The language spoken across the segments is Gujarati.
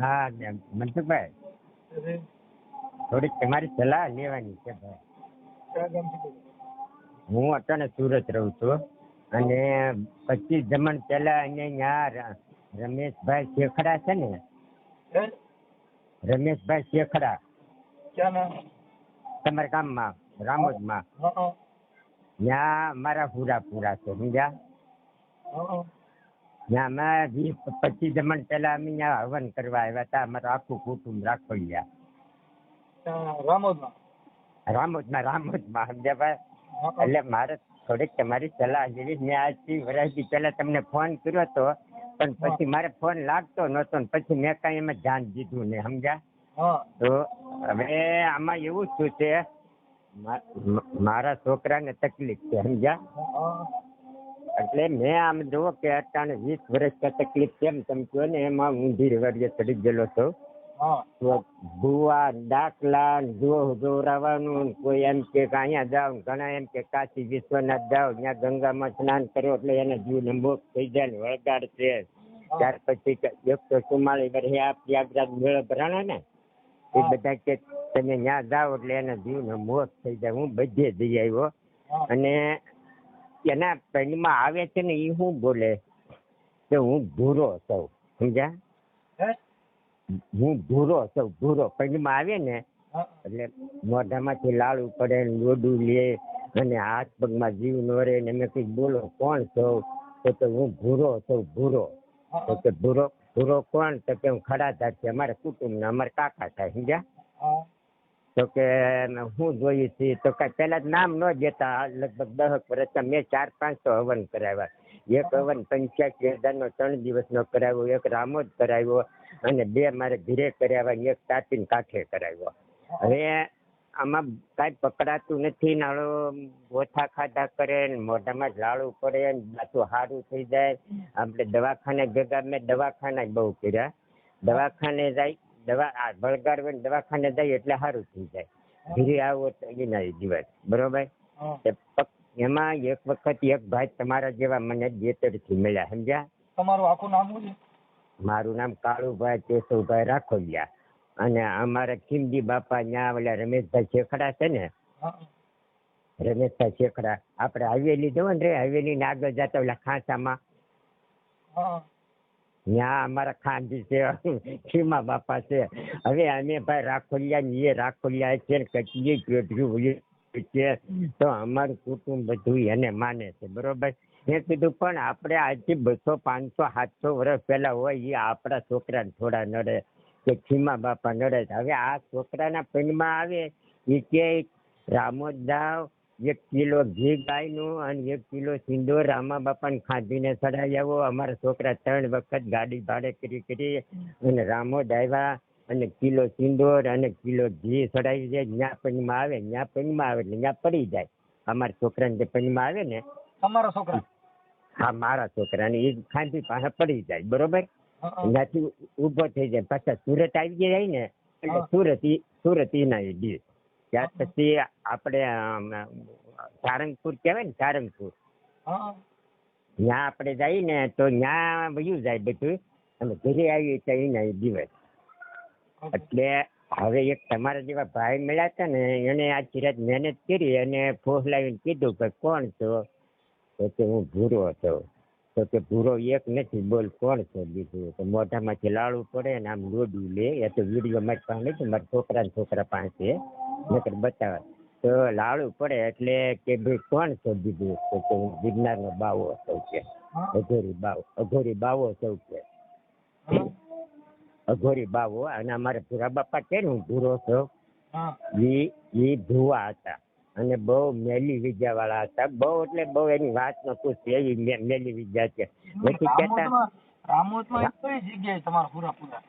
હા મનસુખભાઈ. થોડીક તમારી સલાહ લેવાની છે ભાઈ. હું અત્યારે સુરત રહું છું અને પચીસ જમણ પહેલા અહીંયા ર- રમેશભાઈ શેખડા છે ને? રમેશભાઈ શેખડા. તમારા ગામમાં રામોદમાં. ત્યાં મારા પૂરા પૂરા છે સમજ્યા? હા વીસ પચીસ જમણ પહેલા અમે ત્યાં હવન કરવા આવ્યા હતા. અમારું આખું કુટુંબ રાખોલિયા રામોદમાં? રામોદમાં રામોદમાં સમજ્યા ભાઈ હા. એટલે મારે થોડીક તમારી સલાહ લેવી મેં આજથી વર્ષથી પહેલા તમને ફોન કર્યો હતો પણ પછી મારે ફોન લાગતો નહોતો ને પછી મેં કાંઈ એમાં ધ્યાન દીધું નહીં સમજ્યા? તો હવે આમાં એવું શું છે? મારા છોકરાને તકલીફ છે સમજ્યા? એટલે મેં આમ જુઓ કે અત્યારે વીસ વર્ષ તકલીફ કેમ તમે કહો ને એમાં ઊંધી વળીએ ચડી ગયેલો છું. તો ભૂવા દાખલા જુઓ જોરાવાનું કોઈ એમ કે અહીંયા જાવ ઘણા એમ કે કાશી વિશ્વનાથ જાવ ત્યાં ગંગામાં સ્નાન કરો એટલે એને જીવ લંબો થઈ જાય ને વળગાડશે ત્યાર પછી એક એકસો સુમાળી વર્ષે આ પ્રયાગરાજ મેળો ભરાણો ને એ બધા કે તમે ત્યાં જાઓ એટલે એના જીવને મોત થઈ જાય. હું બધે જઈ આવ્યો. અને એના પેનમાં આવે છે ને એ શું બોલે કે હું ભૂરો છું સમજ્યા? હું? ભૂરો છું ભૂરો. પેનમાં આવે ને એટલે મોઢામાંથી લાડુ પડે ને લોડું લે અને હાથ પગમાં જીવ નોરે ને મેં કઈ બોલો કોણ છો? તો કે હું ભૂરો છું ભૂરો. તો કે ભૂરો ભૂરો કોણ? તો કે હું થાય છે અમારા કુટુંબના અમારા કાકા થાય સમજ્યા? તો કે હું જોઈએ છીએ તો કે પેલા નામ ન દેતા લગભગ દહક વર્ષ મેં ચાર પાંચ તો હવન કરાવ્યા. એક હવન પંચ્યાસી હજારનો ત્રણ દિવસનો કરાવ્યો, એક રામોદ કરાવ્યો અને બે મારે ઘીરે કરાવ્યા એક તાપીને કાંઠે કરાવ્યો. હવે આમાં કાંઈ પકડાતું નથી, નાળો ઓછા ખાધા કરે ને મોઢામાં લાડુ પડે ને પાછું સારું થઈ જાય. આપણે દવાખાને ભેગા મેં દવાખાના જ બહુ કર્યા. દવાખાને જાય દવા આ વળગાડવે ને દવાખાને જાય એટલે સારું થઈ જાય. ધીરે આવો એના દિવસ બરોબર? એમાં એક વખત એક ભાઈ તમારા જેવા મને જેતરથી મળ્યા સમજ્યા? તમારું આખું નામ શું છે? મારું નામ કાળુભાઈ કેશવભાઈ રાખોલિયા. અને અમારા ખીમજી બાપા ત્યાં ઓલા રમેશભાઈ શેખડા છે ને? રમેશભાઈ શેખડા. આપણે હવેલી જવો ને રે હવેલી ને આગળ જતા ઓલા ખાંચામાં ત્યાં અમારા ખાંડી છે, ખીમા બાપા છે. હવે અમે ભાઈ રાખોલિયા એ રાખોલિયા છે કચીએ પેઢી છે. તો અમારું કુટુંબ બધું એને માને છે, બરોબર? મેં કીધું, પણ આપણે આજથી બસો, પાંચસો, સાતસો વર્ષ પહેલા હોય એ આપણા છોકરાને થોડા નડે કે ખીમા બાપા નડે હવે આ છોકરાના પિંડમાં આવે એ કે, રામોદ જાવ એક કિલો ઘી ગાયનું અને એક કિલો સિંદૂર રામા બાપાને ખાધીને ચડાવી આવો. અમારા છોકરા ત્રણ વખત ગાડી ભાડે કરી કરી અને રામો આવ્યા અને કિલો સિંદૂર અને કિલો ઘી ચડાવી જાય. ત્યાં પનમાં આવે ત્યાં પનમાં આવે એટલે ત્યાં પડી જાય. અમારા છોકરાને જે પનમાં આવે ને તમારા છોકરા? હા મારા છોકરાને એ ખાંધી પાસે પડી જાય બરોબર? ત્યાંથી ઊભો થઈ જાય. પાછા સુરત આવી જાય ને એટલે સુરત સુરત એના એ દી ત્યાર પછી આપણે સારંગપુર કહેવાય ને સારંગપુર. ત્યાં આપણે જઈએ ને તો ત્યાં વયું જાય બધું. અમે ઘરે આવીએ તો એના દિવસ. એટલે હવે એક તમારા જેવા ભાઈ મળ્યા હતા ને એને આ રાત મહેનત કરી અને ફોસલાવીને કીધું કે કોણ છો? તો કે હું ભૂરો હતો. તો કે ભૂરો એક નથી બોલ કોણ છે બીજું? તો મોઢામાંથી લાડુ પડે ને આમ લોડું લે. એ તો વીડિયો મારી પાસે નથી મારા છોકરા ને છોકરા પાસે. નકર બતાવે તો લાડુ પડે એટલે કે ભાઈ કોણ છે બીજું તો કે હું ગિરનારનો બાવો સૌ કે. અઘોરી બાવો. અઘોરી બાવો સૌ કે. અઘોરી બાવો અને અમારે ભૂરા બાપા ને હું ભૂરો છો ઈ ઈ ભૂવા હતા. અને બહુ મેલી વિદ્યા વાળા હતા. બહુ એટલે બહુ એની વાત ન પૂછ એવી મેલી વિદ્યા છે. નથી કેતા? રામોદમાં કઈ જગ્યાએ તમારા પૂરા પૂરા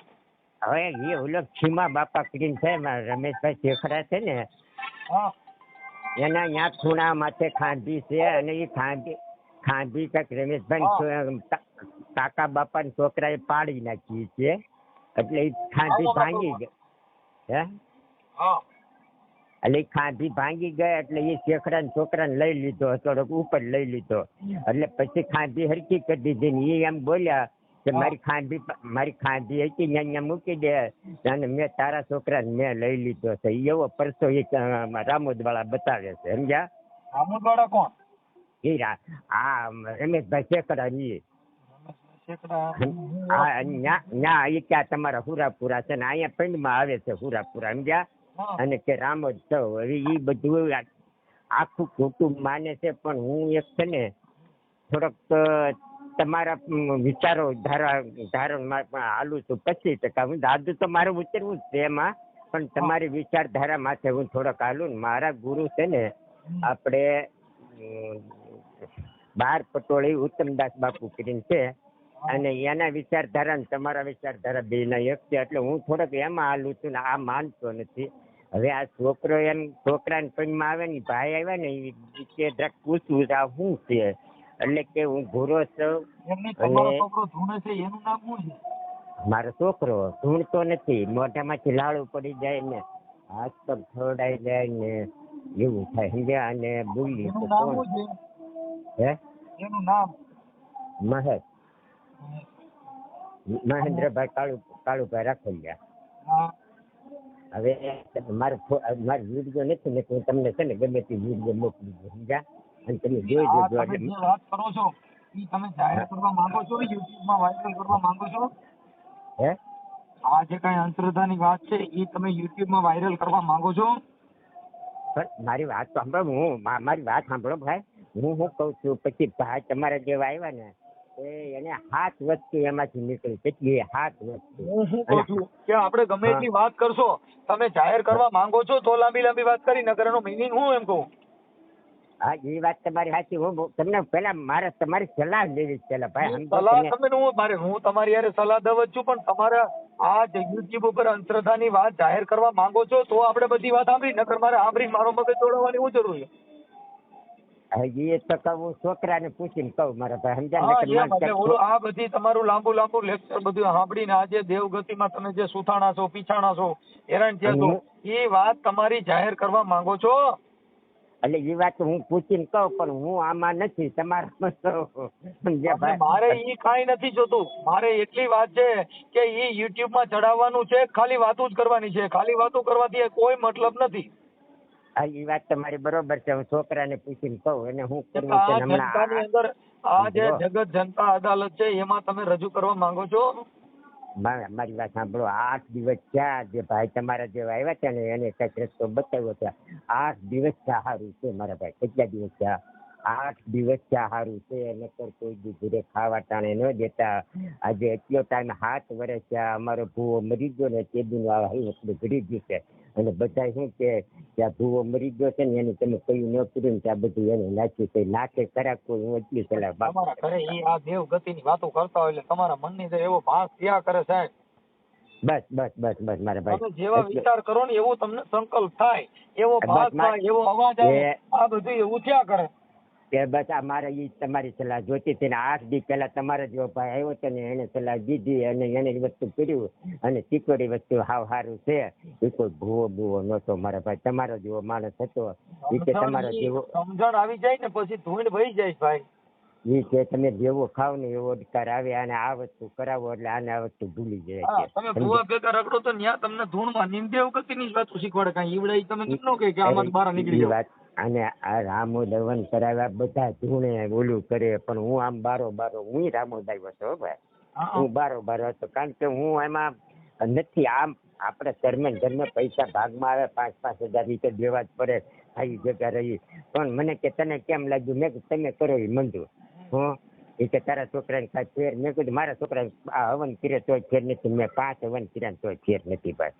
હવે એ ઓલો ખીમા બાપા કરીને છે રમેશભાઈ શેખરા છે ને એના ત્યાં ખૂણા માથે ખાંધી છે અને એ ખાંધી ખાંધી કંઈક રમેશભાઈ કાકા બાપાના છોકરાએ પાડી નાખી છે એટલે એ ખાંધી ભાંગી ગઈ હે? એટલે ખાંધી ભાંગી ગઈ એટલે એ શેખડાના છોકરાને લઈ લીધો થોડોક ઉપર લઈ લીધો એટલે પછી ખાંધી હરકી કરી દીધી ને એ એમ બોલ્યા કે મારી ખાંધી મારી ખાંધી હતી ને અહીંયા મૂકી દે. અને મેં તારા છોકરાને મેં લઈ લીધો છે. એવો પરસો એ રામોદ વાળા બતાવે છે. સમજ્યા? રામોદ વાળા કોણ? એ રા આ રમેશભાઈ શેકડા એ તમારા હુરાપુરા છે ને અહીંયા પિંડમાં આવે છે હુરાપુરા સમજ્યા? અને કે રામોદ છો હવે ઈ બધું આખું કુટુંબ માને છે પણ હું એક છે ને થોડોક તમારા વિચારો ધારા ધારણમાં પણ હાલું છું. પચીસ ટકા. હું દાદુ તો મારું ઉતરવું જ છે એમાં. પણ તમારી વિચારધારા માથે હું થોડોક હાલું ને મારા ગુરુ છે ને આપણે બાર પટોળી ઉત્તમદાસ બાપુ કરીને છે. અને એના વિચારધારા ને તમારા વિચારધારા બે ના એક છે. એટલે હું થોડોક એમાં હાલું છું ને આ માનતો નથી. હવે આ છોકરો એમ છોકરાને પગમાં આવે ને ભાઈ આવ્યા ને એ કે પૂછવું છે આ શું છે? એટલે કે હું ઘોરો છું એમને તમારો છોકરો ધૂણે છે એનું નામ શું છે? મારો છોકરો ધૂણતો નથી મોઢામાંથી લાડુ પડી જાય ને હાથ પગ ખવડાઈ જાય ને એવું થાય સમજ્યા? અને બોલી તો કોણ? હે? એનું નામ? મહેશ. મહેન્દ્રભાઈ કાળુ કાળુભાઈ રાખોલિયા. હવે મારો મારો વીડિયો નથી ને હું તમને છે ને ગમે તે વીડિયો મોકલી દઉં સમજ્યા? તમે જોઈ જોજો તમે જે વાત કરો છો એ તમે જાહેર કરવા માંગો છો યુટ્યુબમાં વાયરલ કરવા માંગો છો? હે? આ જે કઈ અંતરધાની વાત છે એ તમે યુટ્યુબમાં વાયરલ કરવા માંગો છો? પણ મારી વાત સાંભળો હું મારી વાત સાંભળો ભાઈ. હું શું કહું છું પછી ભાઈ તમારા જેવા આવ્યા ને એને હાથ વસ્તુ એમાંથી નીકળી કેટલી હાથ વસ્તુ. કે આપણે ગમે એટલી વાત કરશો તમે જાહેર કરવા માંગો છો તો લાંબી લાંબી વાત કરી નગર એનો મિનિંગ હું એમ કહું? હા એ વાત તમારી સાચી. હું તમને પેલા મારે તમારી સલાહ લેવી છે પેલા ભાઈ. સલાહ તમે? તમે હું મારે હું તમારી યારે સલાહ દઉં છું પણ તમારે આ જે યુટ્યુબ ઉપર અંધશ્રદ્ધાની વાત જાહેર કરવા માંગો છો તો આપણે બધી વાત સાંભળી નકર મારે સાંભળી મારો મગજ દોડવાની હું જરૂર છે. એ તો કહું છોકરાને પૂછીને કહું મારા ભાઈ સમજ્યા આ બધી તમારું લાંબુ લાંબુ લેક્ચર બધું સાંભળીને આજે દેવગતિમાં તમે જે સુથાણા છો પીછાણા છો હેરાન થયા છો એ વાત તમારી જાહેર કરવા માંગો છો. એટલે એ વાત હું પૂછીને કહું પણ હું આમાં નથી અને મારે ઈ કાંઈ નથી જોતું. મારે એટલી વાત છે કે ઈ યુટ્યુબમાં ચડાવવાનું છે ખાલી વાતો જ કરવાની છે. ખાલી વાતો કરવાથી કોઈ મતલબ નથી. હા એ વાત તમારી બરોબર છે. હું છોકરાને પૂછીને કહું એને હું કરવું છે હમણાં. આ- અંદર આ જે. જગત જનતા અદાલત છે એમાં તમે રજૂ કરવા માંગો છો? મા- મારી વાત સાંભળો, આઠ દિવસ થયા જે ભાઈ તમારા જેવા આવ્યા છે ને એને કંઈક રસ્તો બતાવ્યો છે. આઠ દિવસ થયા સારું છે મારા ભાઈ, કેટલા દિવસ થયા? આઠ દિવસ થયા સારું છે, નકર કોઈ બી ઘરે ખાવા ટાણે ન દેતા. આજે એટલો ટાઈમ હાથ વર્ષ થયા, અમારો ભૂવો મરી ગયો ને તે દિન એટલું ઘડી ગયું છે. અને બધા શું કે આ ભૂવો મરી ગયો છે ને એને તમે કયું ન કર્યું ને બધું એને નાખ્યું છે નાખે ખરા કોઈ હું એટલી સલાહ તમારા ઘરે એ આ દેવ ગતિની વાતો કરતા હોય એટલે તમારા મનની અંદર એવો ભાસ થયા કરે સાહેબ. બસ બસ બસ બસ મારા તમે ભાઈ જેવા વિચાર કરો ને એવો તમને સંકલ્પ થાય. એવો ભાસ થાય એવો અવાજ આવે આ બધું એવું થયા કરે. કે બસ આ મારે એ તમારી સલાહ જોતી હતી ને આઠ દી પહેલા તમારા જેવો ભાઈ આવ્યો હતો ને એને સલાહ દીધી અને એને વસ્તુ કર્યું અને ચીકોડી વસ્તુ હાવ સારું છે. એ કોઈ ભૂવો ભૂવો નહોતો મારા ભાઈ તમારો જેવો માણસ હતો. એ કે તમારો જેવો સમજણ આવી જાય ને પછી ધૂળ ભઈ જાય ભાઈ. એ કે તમે જેવો ખાવ ને એવો અધિકાર આવે અને આ વસ્તુ કરાવો એટલે આને આ વસ્તુ ભૂલી જાય તમે ભૂવા ભેગા રખડો તો ત્યાં તમને ધૂળમાં નિંદે ગતિની જ વાતો શીખવાડે કાંઈ. ઈવડે તમે કેટલો કે આમાં બહાર નીકળી વાત અને આ રામો દવન કરાવ્યા બધા ધૂણે ઓલું કરે પણ હું આમ બારો બારો હું રામો આવ્યો હતો ભાઈ. હું બારો બારો હતો કારણ કે હું એમાં નથી આમ આપણે ધર્મે ધર્મે પૈસા ભાગમાં આવે પાંચ પાંચ હજાર રીતે દેવા જ પડે આવી જગ્યા રહી. પણ મને કે તને કેમ લાગ્યું? મેં તમે કરો એ મંજૂર હું? એ કે તારા છોકરાને કાંઈ ફેર મેં કીધું મારા છોકરાને આ હવન કરે તોય ફેર નથી. મેં પાંચ હવન કર્યા તોય ફેર નથી ભાઈ.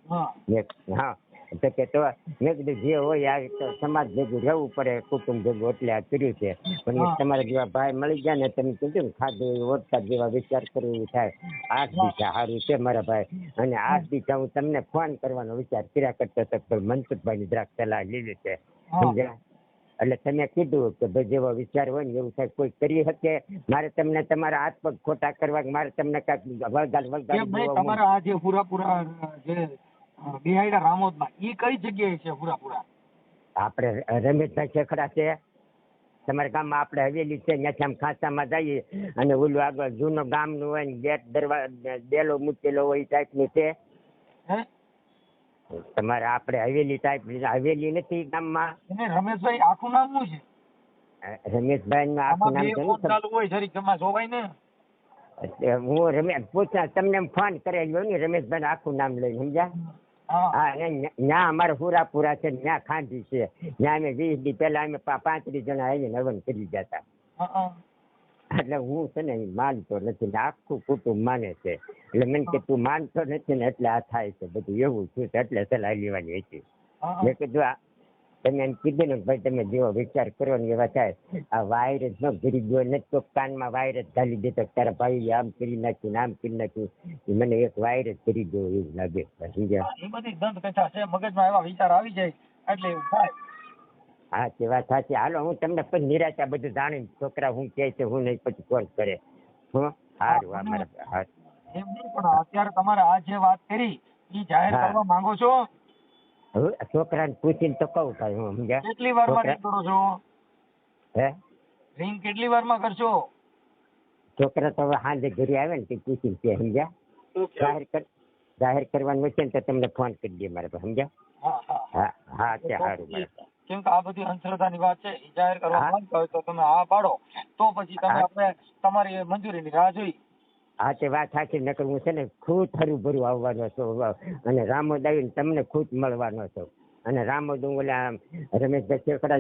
હા. તો કે તો મેં કીધું જે હોય આ તો સમાજ ભેગું રહેવું પડે કુટુંબ ભેગું એટલે આ કર્યું છે. પણ તમારા જેવા ભાઈ મળી ગયા ને તમે કીધું ને ખાધું એવું ઓળખા જેવા વિચાર કરવો થાય. આઠ દિશા સારું છે મારા ભાઈ. અને આઠ દિશા હું તમને ફોન કરવાનો વિચાર કર્યા કરતો હતો પણ મનસુખભાઈની દ્રાક્ષ સલાહ લીધી છે. સમજ્યા? એટલે તમે કીધું કે ભાઈ જેવો વિચાર હોય ને એવું સાહેબ કોઈ કરી શકે? મારે તમને તમારા હાથ પગ ખોટા કરવા મારે તમને કાંઈક વળગાડ વળગાડ તમારા આ જે પૂરા પૂરા જે અ, બિહાઈડા રામોદમાં. ઈ કઈ જગ્યાએ છે પૂરા પૂરા? આપણે રમેશભાઈ શેખડા છે. તમારા ગામમાં આપણે હવેલી છે ત્યાંથી આમ ખાસામાં જઈએ અને ઓલું આગળ જૂનો ગામનું હોય ને ગેટ દરવાજા ડેલો મૂકેલો હોય એ ટાઈપનું છે. તમારે આપણે હવેલી ટાઈપ હવેલી નથી ગામમાં. રમેશભાઈ આખું નામ શું છે? રમેશભાઈ નું આખું નામ ચાલુ હોય જરીક તમારે જોવાય ને. હું રમેશ પૂછા તમને ફોન કરેલો ને રમેશભાઈ આખું નામ લઈને સમજ્યા? ત્યાં અમારે પૂરા છે ન્યા ખાંડી છે. ન્યા અમે વીસ દી પેલા અમે પા- પાંત્રીસ જણા આવીને હવન કરી હા. એટલે હું છે ને માનતો નથી ને આખું કુટુંબ માને છે. એટલે મને કે તું માનતો નથી ને એટલે આ થાય છે. બધું એવું થયું છે એટલે સલાહ લેવાની હતી. મેં કીધું તમે એમ કીધું ને ભાઈ તમે જેવો વિચાર કરો ને એવા થાય. આ વાયરસ નો ઘડી ગયો નથી તો કાનમાં વાયરસ ઘાલી દેતો તારા ભાઈ આમ કરી નાખ્યું આમ કરી નાખ્યું. મને એક વાયરસ કરી ગયો એવું લાગે. સમજ્યા? એ બધી દંત કથા છે. મગજમાં એવા વિચાર આવી જાય એટલે એવું થાય. હા તે વાત સાચી. હાલો હું તમને પછી નિરાશા બધું જાણીને છોકરા હું કહે છે હું નહીં પછી કોલ કરે. હું? સારું હા હા એમ નહીં પણ અત્યારે તમારે આ જે વાત કરી એ જાહેર કરવા માંગો છો હવે છોકરાને પૂછીને તો કહું ભાઈ હું સમજ્યા? કેટલી વારમાં ring કરો છો? હે? રિંગ કેટલી વારમાં કરશો? છોકરા તો હવે હાંજે ઘરે આવે ને તે પૂછીને કે સમજ્યા? જાહેર કર જાહેર કરવાનું છે ને તો તમને ફોન કરી દે મારે સમજ્યા? હા હા. તે સારું મારે. કેમ કે આ બધી અંધશ્રદ્ધાની વાત છે જાહેર કરવા માંગતા હોય તો તમે હા પાડો. તો પછી તમે. આપણે તમારી મંજૂરીની રાહ જોઈ. હા તે વાત સાચી, નકર હું છે ને ખુદ હરું ભરું આવવાનો છું અને રામોદ આવીને તમને ખુદ મળવાનો છું. અને રામોદ હું ઓલા રમેશભાઈ શેખડા